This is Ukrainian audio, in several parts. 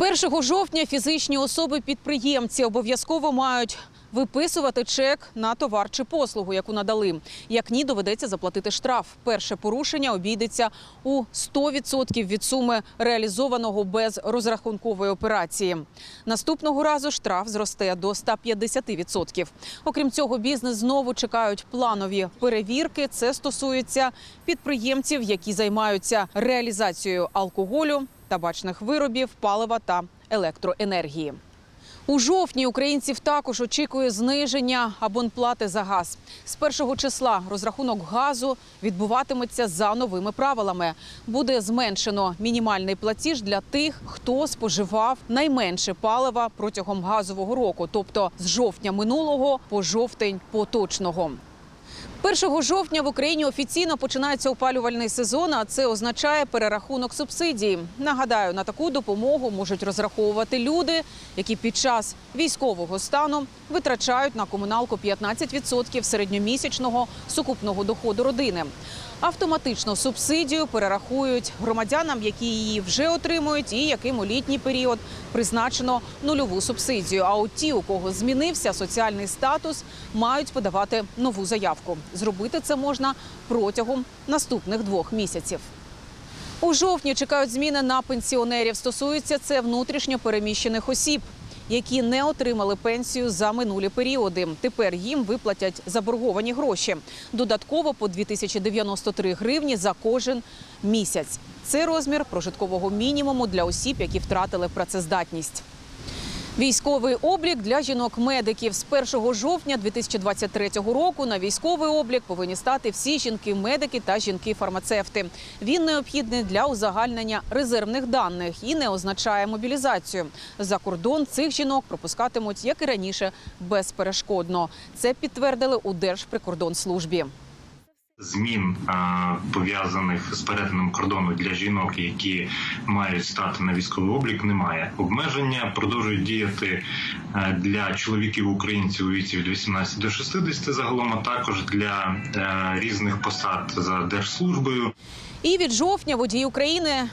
З 1 жовтня фізичні особи-підприємці обов'язково мають виписувати чек на товар чи послугу, яку надали. Як ні, доведеться заплатити штраф. Перше порушення обійдеться у 100% від суми реалізованого без розрахункової операції. Наступного разу штраф зросте до 150%. Окрім цього, бізнес знову чекають планові перевірки. Це стосується підприємців, які займаються реалізацією алкоголю, табачних виробів, палива та електроенергії. У жовтні українців також очікує зниження абонплати за газ. З першого числа розрахунок газу відбуватиметься за новими правилами. Буде зменшено мінімальний платіж для тих, хто споживав найменше палива протягом газового року, тобто з жовтня минулого по жовтень поточного. 1 жовтня в Україні офіційно починається опалювальний сезон, а це означає перерахунок субсидій. Нагадаю, на таку допомогу можуть розраховувати люди, які під час військового стану витрачають на комуналку 15% середньомісячного сукупного доходу родини. Автоматично субсидію перерахують громадянам, які її вже отримують, і яким у літній період призначено нульову субсидію. А от ті, у кого змінився соціальний статус, мають подавати нову заявку. Зробити це можна протягом наступних двох місяців. У жовтні чекають зміни на пенсіонерів. Стосується це внутрішньо переміщених осіб, які не отримали пенсію за минулі періоди. Тепер їм виплатять заборговані гроші. Додатково по 2093 гривні за кожен місяць. Це розмір прожиткового мінімуму для осіб, які втратили працездатність. Військовий облік для жінок-медиків з 1 жовтня 2023 року на військовий облік повинні стати всі жінки-медики та жінки-фармацевти. Він необхідний для узагальнення резервних даних і не означає мобілізацію. За кордон цих жінок пропускатимуть, як і раніше, безперешкодно. Це підтвердили у Держприкордонслужбі. Змін пов'язаних з перетином кордону для жінок, які мають стати на військовий облік, немає. Обмеження продовжують діяти е, для чоловіків українців у віці від 18 до 60 загалом, а також для е, різних посад за держслужбою. І від жовтня водії України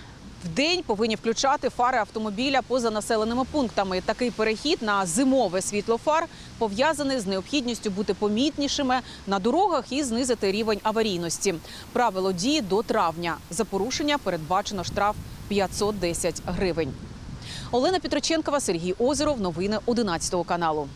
день повинні включати фари автомобіля поза населеними пунктами. Такий перехід на зимове світло фар пов'язаний з необхідністю бути помітнішими на дорогах і знизити рівень аварійності. Правило дії до травня. За порушення передбачено штраф 510 гривень. Олена Петроченкова, Сергій Озеров. Новини 11 каналу.